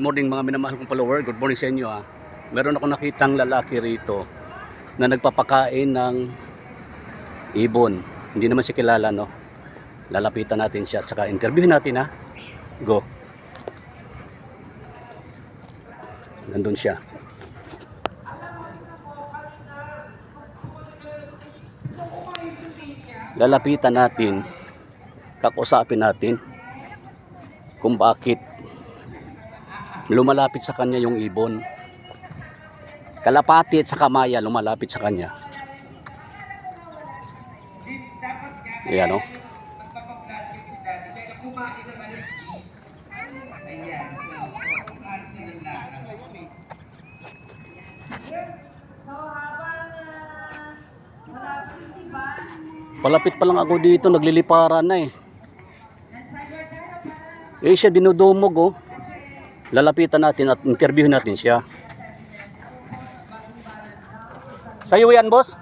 Good morning mga minamahal kong follower. Good morning sa inyo ha. Meron ako nakitang lalaki rito na nagpapakain ng ibon. Hindi naman siya kilala no. Lalapitan natin siya at saka interviewin natin ha. Go. Nandun siya. Lalapitan natin, kakusapin natin kung bakit lumalapit sa kanya yung ibon. Kalapati at saka maya lumalapit sa kanya. Ayan o. Di ba? Palapit pa lang ako dito, nagliliparan na eh. Eh siya dinudumog oh. Lalapitan natin at interviewin natin siya. Sa'yo yan, boss?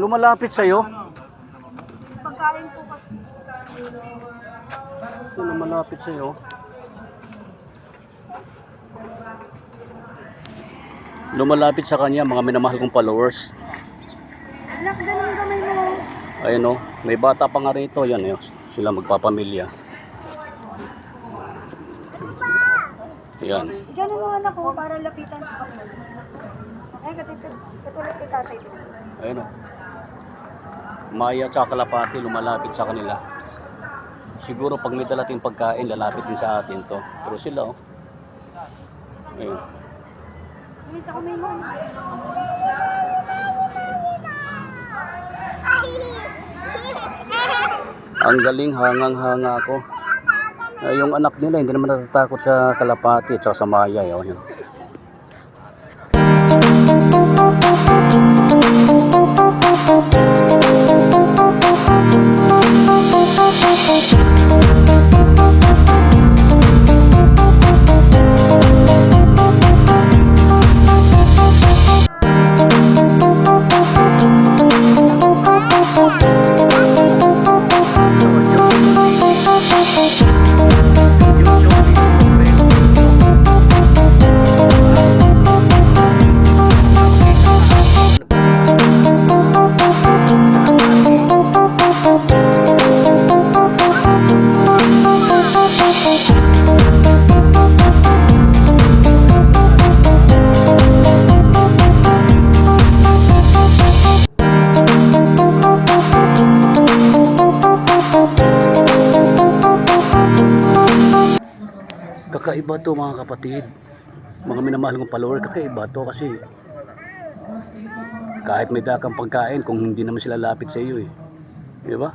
Lumalapit sa'yo? Pagkain po kasi. Lumalapit sa'yo. Lumalapit sa kanya, mga minamahal kong followers. Anak, ganun kamay mo. Ayun oh, may bata pa nga rito, yan eh. Sila magpapamilya. Yan. Ganun mo anak ko para lapitan sa kamay. Ay, katulad kay tatay. Ayun oh. Maya at Kalapati lumalapit sa kanila. Siguro pag may dalating pagkain, lalapit din sa atin to. Pero sila oh. Ayun. Ayun sa kamay mo. Ang galing, hangang-hanga ako. Ay, yung anak nila, hindi naman natatakot sa kalapati at sa maya. eh, oh, Yun. Kakaiba to mga kapatid. Mga minamahal kong follower, kakaiba to kasi kahit may dakang pagkain kung hindi naman sila lapit sa iyo eh. Di ba?